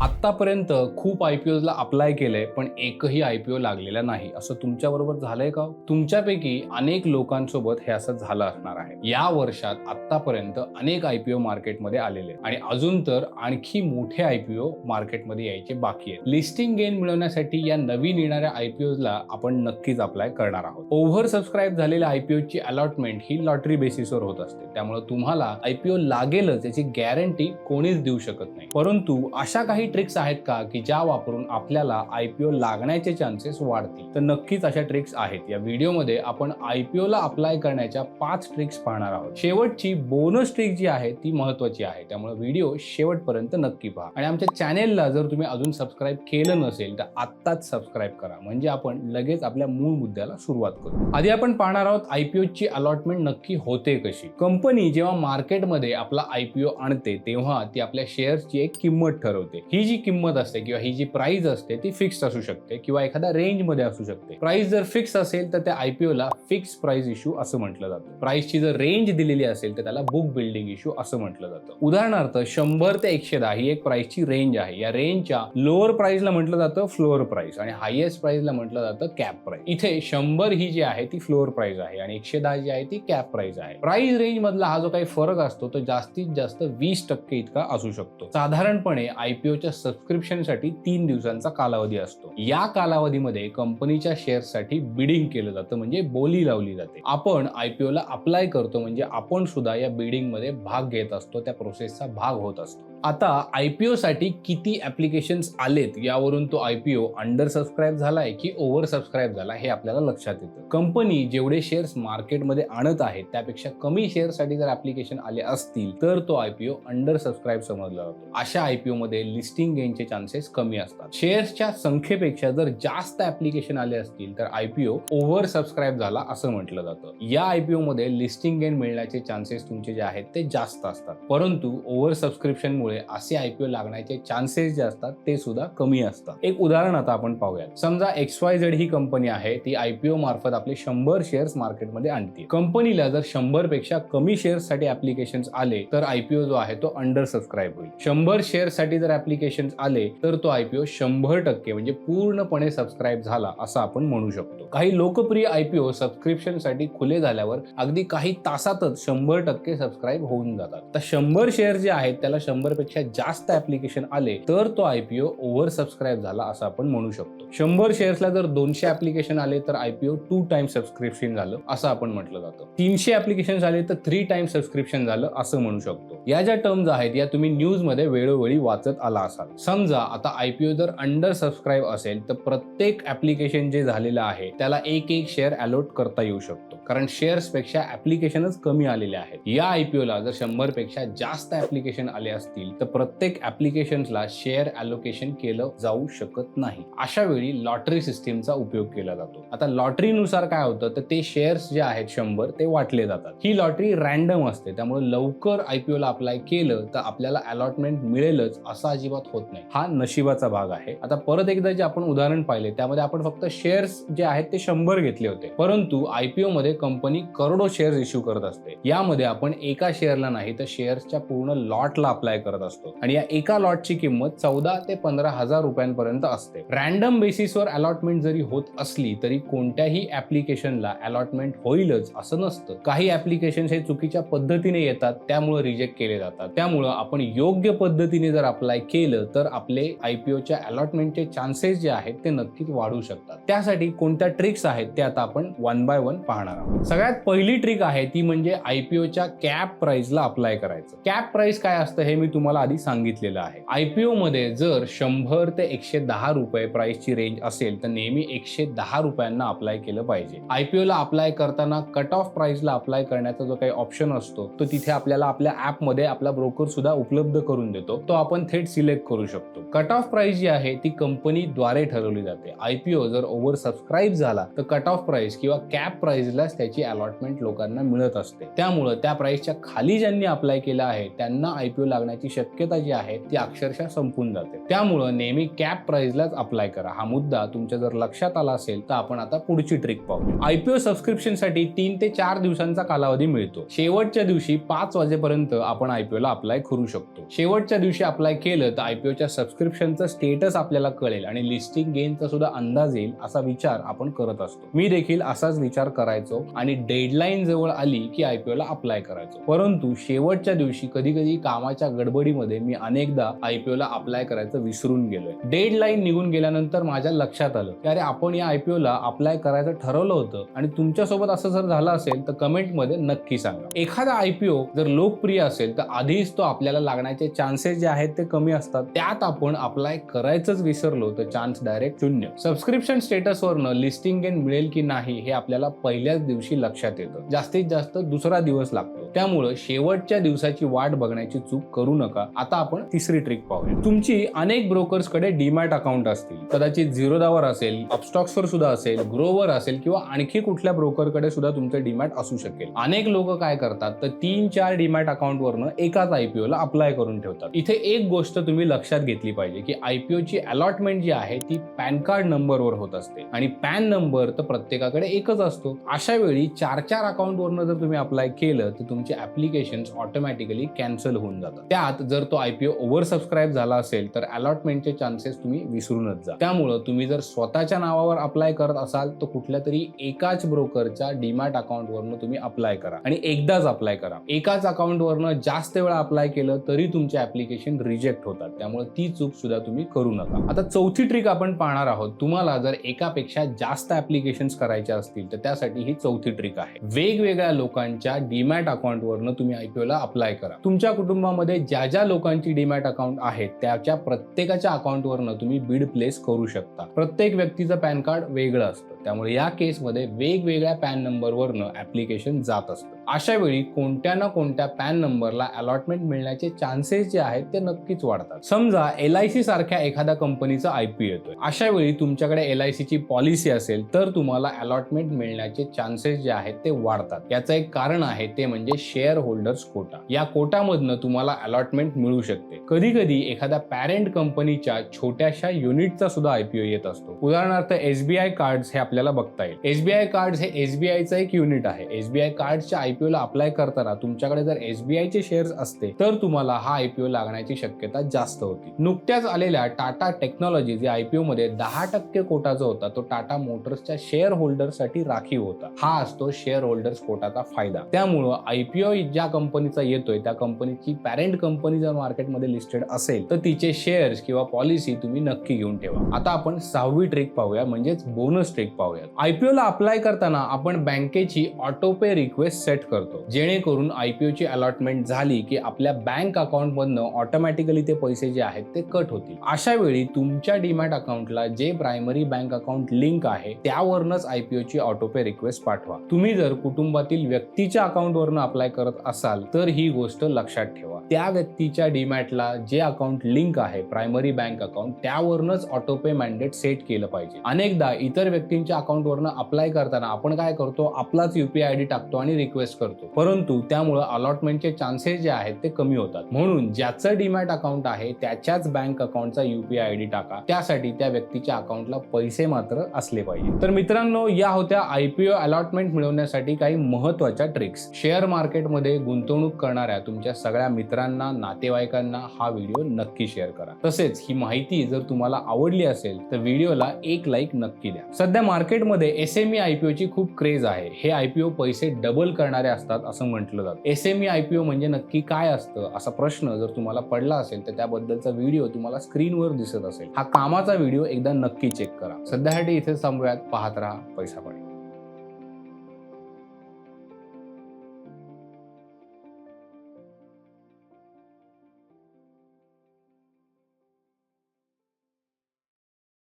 啊 आत्तापर्यंत खूप आयपीओला अप्लाय केलंय पण एकही आयपीओ लागलेला नाही. असं तुमच्याबरोबर झालंय का हो? तुमच्यापैकी अनेक लोकांसोबत हे असं झालं असणार आहे. या वर्षात आतापर्यंत अनेक आयपीओ मार्केटमध्ये आलेले आणि अजून तर आणखी मोठे आयपीओ मार्केटमध्ये यायचे बाकी आहेत. लिस्टिंग गेन मिळवण्यासाठी या नवीन येणाऱ्या आयपीओला आपण नक्कीच अप्लाय करणार आहोत. ओव्हर सबस्क्राईब झालेल्या आयपीओची अलॉटमेंट ही लॉटरी बेसिसवर होत असते. त्यामुळे तुम्हाला आयपीओ लागेलच याची गॅरंटी कोणीच देऊ शकत नाही. परंतु अशा काही ट्रिक्स ट्रिक्स आहेत का की ज्या वापरून आपल्याला आय पी ओ लागण्याचे चान्सेस वाढतील? तर नक्कीच अशा ट्रिक्स आहेत. या व्हिडिओमध्ये आपण आय पी ओला अप्लाय करण्याच्या पाच ट्रिक्स पाहणार आहोत. शेवटची बोनस ट्रिक जी आहे ती महत्वाची आहे. त्यामुळे व्हिडिओ शेवटपर्यंत नक्की पहा. आणि आमच्या चॅनेलला जर तुम्ही अजून सबस्क्राईब केलं नसेल तर आत्ताच सबस्क्राईब करा. म्हणजे आपण लगेच आपल्या मूळ मुद्द्याला सुरुवात करू. आधी आपण पाहणार आहोत आयपीओ ची अलॉटमेंट नक्की होते कशी. कंपनी जेव्हा मार्केटमध्ये आपला आयपीओ आणते तेव्हा ती आपल्या शेअर्सची एक किंमत ठरवते. ही जी किंमत असते किंवा ही जी प्राइस असते ती फिक्स असू शकते किंवा एखाद्या रेंजमध्ये असू शकते. प्राइस जर फिक्स असेल तर त्या आयपीओ ला फिक्स प्राइस इश्यू असं म्हटलं जातं. प्राइसची जर रेंज दिलेली असेल तर त्याला बुक बिल्डिंग इश्यू असं म्हटलं जातं. उदाहरणार्थ शंभर ते एकशे दहा ही एक प्राइसची रेंज आहे. या रेंजच्या लोअर प्राइसला म्हटलं जातं फ्लोअर प्राइस आणि हायेस्ट प्राइसला म्हटलं जातं कॅप प्राइस इथे शंभर ही जी आहे ती फ्लोअर प्राइस आहे आणि एकशे दहा जी आहे ती कॅप प्राइस आहे. प्राइस रेंज मधला हा जो काही फरक असतो तो जास्तीत जास्त वीस टक्के इतका असू शकतो. साधारणपणे आयपीओच्या सबस्क्रिप्शनसाठी तीन दिवसांचा कालावधी असतो. या कालावधीमध्ये कंपनीच्या शेअर्ससाठी बिडिंग केलं जातं म्हणजे बोली लावली जाते. आपण आयपीओ ला अप्लाय करतो म्हणजे आपण सुद्धा या बिडिंगमध्ये भाग घेत असतो त्या प्रोसेसचा भाग होत असतो. आता आयपीओ साठी किती ऍप्लिकेशन्स आलेत यावरून तो आयपीओ अंडर सबस्क्राईब झालाय की ओव्हर सबस्क्राईब झाला हे आपल्याला लक्षात येतं. कंपनी जेवढे शेअर्स मार्केटमध्ये आणत आहेत त्यापेक्षा कमी शेअरसाठी जर ऍप्लिकेशन आले असतील तर तो आयपीओ अंडर सबस्क्राईब समजला जातो. अशा आयपीओ मध्ये लिस्टिंग गेनचे चान्सेस कमी असतात. शेअर्सच्या संख्येपेक्षा जर जास्त ऍप्लिकेशन आले असतील तर आयपीओ ओव्हर सबस्क्राईब झाला असं म्हटलं जातं. या आयपीओ मध्ये लिस्टिंग गेन मिळण्याचे चान्सेस तुमचे जे आहेत ते जास्त असतात. परंतु ओव्हर सबस्क्रिप्शनमुळे असे आयपीओ लागण्याचे चान्सेस जे असतात ते सुद्धा कमी असतात. एक उदाहरण आता आपण पाहूयात. समजा एक्स वाय झेड ही कंपनी आहे ती आयपीओ मार्फत आपले शंभर शेअर्स मार्केटमध्ये आणते कंपनीला जर शंभरपेक्षा कमी शेअर्ससाठी ऍप्लिकेशन आले तर आयपीओ जो आहे तो अंडर सबस्क्राईब होईल. शंभर शेअर्ससाठी जर ऍप्लिकेशन आले तर तो आयपीओ शंभर टक्के म्हणजे पूर्णपणे सबस्क्राईब झाला असं आपण म्हणू शकतो. काही लोकप्रिय आयपीओ सबस्क्रिप्शनसाठी खुले झाल्यावर अगदी काही तासातच शंभर टक्के सबस्क्राईब होऊन जातात. तर शंभर शेअर जे आहेत त्याला शंभरपेक्षा जास्त ऍप्लिकेशन आले तर तो आयपीओ ओव्हर सबस्क्राईब झाला असं आपण म्हणू शकतो. शंभर शेअर्सला जर दोनशे ऍप्लिकेशन आले तर आयपीओ टू टाइम सबस्क्रिप्शन झालं असं आपण म्हटलं जातं. तीनशे ऍप्लिकेशन झाले तर थ्री टाइम सबस्क्रिप्शन झालं असं म्हणू शकतो. या ज्या टर्म्स आहेत या तुम्ही न्यूजमध्ये वेळोवेळी वाचत आला असाल. समजा आता आय पी ओ जर अंडर सबस्क्राईब असेल तर प्रत्येक ॲप्लिकेशन जे झालेलं आहे त्याला एक एक शेअर अलॉट करता येऊ शकतो. कारण शेअर्सपेक्षा ऍप्लिकेशनच कमी आलेले आहेत. या आयपीओला जर शंभरपेक्षा जास्त ऍप्लिकेशन आले असतील तर प्रत्येक ऍप्लिकेशनला शेअर अलोकेशन केलं जाऊ शकत नाही. अशा वेळी लॉटरी सिस्टीमचा उपयोग केला जातो. आता लॉटरीनुसार काय होतं तर ते शेअर्स जे आहेत शंभर ते वाटले जातात. ही लॉटरी रॅन्डम असते त्यामुळे लवकर आयपीओला अप्लाय केलं तर आपल्याला अलॉटमेंट मिळेलच असं अजिबात होत नाही. हा नशिबाचा भाग आहे. आता परत एकदा जे आपण उदाहरण पाहिले त्यामध्ये आपण फक्त शेअर्स जे आहेत ते शंभर घेतले होते. परंतु आयपीओ मध्ये कंपनी करोडो शेअर्स इश्यू करत असते. यामध्ये आपण एका शेअरला नाही तर शेअर्सच्या पूर्ण लॉटला अप्लाय करत असतो. आणि या एका लॉटची किंमत चौदा ते पंधरा हजार रुपयांपर्यंत असते. रॅन्डम बेसिसवर अलॉटमेंट जरी होत असली तरी कोणत्याही ऍप्लिकेशनला अलॉटमेंट होईलच असं नसतं. काही ऍप्लिकेशन हे चुकीच्या पद्धतीने येतात त्यामुळे रिजेक्ट केले जातात. त्यामुळं आपण योग्य पद्धतीने जर अप्लाय केलं तर आपले आयपीओच्या अलॉटमेंटचे चान्सेस जे आहेत ते नक्कीच वाढू शकतात. त्यासाठी कोणत्या ट्रिक्स आहेत ते आता आपण वन बाय वन पाहणार आहोत. सगळ्यात पहिली ट्रिक आहे ती म्हणजे आयपीओच्या कॅप प्राइसला अप्लाय करायचं. कॅप प्राइस काय असतं हे मी तुम्हाला आधी सांगितलेलं आहे. आयपीओ मध्ये जर शंभर ते एकशे दहा रुपये प्राइसची रेंज असेल तर नेहमी एकशे दहा रुपयांना अप्लाय केलं पाहिजे. आयपीओ ला अप्लाय करताना कट ऑफ प्राइसला अप्लाय करण्याचा जो काही ऑप्शन असतो तो तिथे आपल्याला आपल्या ॲपमध्ये आपला ब्रोकर सुद्धा उपलब्ध करून देतो. तो आपण थेट सिलेक्ट करू शकतो. कट ऑफ प्राइस जी आहे ती कंपनीद्वारे ठरवली जाते. आयपीओ जर ओव्हर सबस्क्राईब झाला तर कट ऑफ प्राइस किंवा कॅप प्राइसलाच त्याची अलॉटमेंट लोकांना मिळत असते. त्यामुळं त्या प्राईसच्या खाली ज्यांनी अप्लाय केलं आहे त्यांना आयपीओ लागण्याची शक्यता जी आहे ती अक्षरशः संपून जाते. त्यामुळं नेहमी कॅप प्राईजलाच अप्लाय करा. हा मुद्दा तुमच्या जर लक्षात आला असेल तर आपण आता पुढची ट्रिक पाहू आयपीओ सबस्क्रिप्शनसाठी तीन ते चार दिवसांचा कालावधी मिळतो. शेवटच्या दिवशी पाच वाजेपर्यंत आपण आयपीओ ला अप्लाय करू शकतो. शेवटच्या दिवशी अप्लाय केलं तर आयपीओच्या सबस्क्रिप्शनचं स्टेटस आपल्याला कळेल आणि लिस्टिंग गेनचा सुद्धा अंदाज येईल असा विचार आपण करत असतो. मी देखील असाच विचार करायचो. आणि डेडलाईन जवळ आली की आयपीओ ला अप्लाय करायचो. परंतु शेवटच्या दिवशी कधी कधी कामाच्या गडबडीमध्ये मी अनेकदा आयपीओ ला अप्लाय करायचं विसरून गेलोय. डेडलाईन निघून गेल्यानंतर माझ्या लक्षात आलं की अरे आपण या आयपीओ ला अप्लाय करायचं ठरवलं होतं आणि तुमच्यासोबत असं जर झालं असेल तर कमेंटमध्ये नक्की सांगा. एखादा आयपीओ जर लोकप्रिय असेल तर आधीच तो आपल्याला लागण्याचे चान्सेस जे आहेत ते कमी असतात. त्यात आपण अप्लाय करायचंच विसरलो तर चान्स डायरेक्ट शून्य. सबस्क्रिप्शन स्टेटसवरनं लिस्टिंग गेन मिळेल की नाही हे आपल्याला पहिल्याच दिवशी लक्षात येतं. जास्तीत जास्त दुसरा दिवस लागतो. त्यामुळं शेवटच्या दिवसाची वाट बघण्याची चूक करू नका. आता आपण तिसरी ट्रिक पाहूया. तुमची अनेक ब्रोकर्सकडे डीमॅट अकाउंट असतील. कदाचित झिरोदावर असेल अपस्टॉक्सवर सुद्धा असेल ग्रोवर असेल किंवा आणखी कुठल्या ब्रोकरकडे सुद्धा तुमचं डीमॅट असू शकेल. अनेक लोक काय करतात तर तीन चार डीमॅट अकाउंटवरनं एकाच आयपीओ ला अप्लाय करून ठेवतात. इथे एक गोष्ट तुम्ही लक्षात घेतली पाहिजे की आयपीओ ची अलॉटमेंट जी आहे ती पॅन कार्ड नंबरवर होत असते. आणि पॅन नंबर तर प्रत्येकाकडे एकच असतो. अशा वेळी चार चार अकाउंटवरनं जर तुम्ही अप्लाय केलं तर तुमचे ऍप्लिकेशन ऑटोमॅटिकली कॅन्सल होऊन जातात. त्यात जर तो आयपीओ ओव्हर सबस्क्राईब झाला असेल तर अलॉटमेंटचे चान्सेस तुम्ही विसरूनच जा. त्यामुळं तुम्ही जर स्वतःच्या नावावर अप्लाय करत असाल तर कुठल्या तरी एकाच ब्रोकरच्या डीमॅट अकाउंटवरनं तुम्ही अप्लाय करा. आणि एकदाच अप्लाय करा. एकाच अकाउंटवरनं जास्त वेळा अप्लाय केलं तरी तुमचे ऍप्लिकेशन रिजेक्ट होतात. त्यामुळे ती चूक सुद्धा तुम्ही करू नका. आता चौथी ट्रिक आपण पाहणार आहोत. तुम्हाला जर एकापेक्षा जास्त ऍप्लिकेशन करायच्या असतील तर त्यासाठी ही चौथी ट्रिक आहे. वेगवेगळ्या लोकांच्या डीमॅट अकाउंटवरनं तुम्ही आय पी ओला अप्लाय करा. तुमच्या कुटुंबामध्ये ज्या ज्या लोकांची डीमॅट अकाउंट आहेत त्याच्या प्रत्येकाच्या अकाउंटवरनं तुम्ही बीड प्लेस करू शकता. प्रत्येक व्यक्तीचं पॅन कार्ड वेगळं असतं. त्यामुळे या केसमध्ये वेगवेगळ्या पॅन नंबरवरनं ॲप्लिकेशन जात असतं. अशा वेळी कोणत्या ना कोणत्या पॅन नंबरला अलॉटमेंट मिळण्याचे चान्सेस जे आहेत ते नक्कीच वाढतात. समजा एल आय सी सारख्या एखाद्या कंपनीचा आयपी येतोय. अशा वेळी तुमच्याकडे एल आय सीची पॉलिसी असेल तर तुम्हाला अलॉटमेंट मिळण्याचे चान्सेस जे आहेत ते वाढतात. याचं एक कारण आहे ते म्हणजे शेअर होल्डर्स कोटा या कोटामधनं तुम्हाला अलॉटमेंट मिळू शकते. कधी कधी एखाद्या पॅरेंट कंपनीच्या छोट्याशा युनिटचा सुद्धा आयपीओ येत असतो. उदाहरणार्थ एसबीआय कार्ड्स ह्या आपल्याला बघता येईल. एसबीआय कार्ड्स हे एसबीआयचं एक युनिट आहे. एसबीआय कार्डच्या आयपीओ ला अप्लाय करताना तुमच्याकडे जर एसबीआयचे शेअर्स असते तर तुम्हाला हा आयपीओ लागण्याची शक्यता जास्त होती. नुकत्याच आलेल्या टाटा टेक्नॉलॉजी जे आयपीओ मध्ये दहा टक्के कोटा जो होता तो टाटा मोटर्सच्या शेअर होल्डरसाठी राखीव होता. हा असतो शेअर होल्डर्स कोटाचा फायदा. त्यामुळं आयपीओ ज्या कंपनीचा येतोय त्या कंपनीची पॅरेंट कंपनी जर मार्केटमध्ये लिस्टेड असेल तर तिचे शेअर्स किंवा पॉलिसी तुम्ही नक्की घेऊन ठेवा. आता आपण सहावी ट्रिक पाहूया म्हणजेच बोनस ट्रिक पाहूया आयपीओ ला अप्लाय करताना आपण बँकेची ऑटोपे रिक्वेस्ट सेट करतो. जेणेकरून आयपीओची अलॉटमेंट झाली की आपल्या बँक अकाउंट मधनं ऑटोमॅटिकली ते पैसे जे आहेत ते कट होतील. अशा वेळी तुमच्या डीमॅट अकाउंटला जे प्रायमरी बँक अकाउंट लिंक आहे त्यावरनच आयपीओची ऑटोपे रिक्वेस्ट पाठवा. तुम्ही जर कुटुंबातील व्यक्तीच्या अकाउंटवरनं अप्लाय करत असाल तर ही गोष्ट लक्षात ठेवा. त्या व्यक्तीच्या डीमॅटला जे अकाउंट लिंक आहे प्रायमरी बँक अकाउंट त्यावरनच ऑटोपे मॅन्डेट सेट केलं पाहिजे. अनेकदा इतर व्यक्तींच्या अकाउंटवरनं अप्लाय करताना आपण काय करतो? आपलाच युपीआय आयडी टाकतो आणि रिक्वेस्ट करतो. परंतु त्यामुळे अलॉटमेंटचे चान्सेस जे आहेत ते कमी होतात. म्हणून ज्याचं डीमॅट अकाउंट आहे त्याच्याच बँक अकाउंटचा युपीआय आयडी टाका. त्यासाठी त्या व्यक्तीच्या अकाउंटला पैसे मात्र असले पाहिजे. तर मित्रांनो या होत्या आयपीओ अलॉटमेंट मिळवण्यासाठी काही महत्त्वाच्या ट्रिक्स शेअर मार्केटमध्ये गुंतवणूक करणाऱ्या तुमच्या सगळ्या मित्रांना नातेवाईकांना हा व्हिडिओ नक्की शेअर करा. तसेच ही माहिती जर तुम्हाला आवडली असेल तर व्हिडिओला एक लाईक नक्की द्या. सध्या मार्केटमध्ये एस एम आयपीओ ची खूप क्रेज आहे. हे आयपीओ पैसे डबल करणारे असतात असं म्हटलं जातं. एस एम आयपीओ म्हणजे नक्की काय असतं? असा प्रश्न जर तुम्हाला पडला असेल तर त्याबद्दलचा व्हिडिओ तुम्हाला स्क्रीनवर दिसत असेल. हा कामाचा व्हिडिओ एकदा नक्की चेक करा. सध्यासाठी इथे थांबूयात. पाहत राहा पैसा पडेल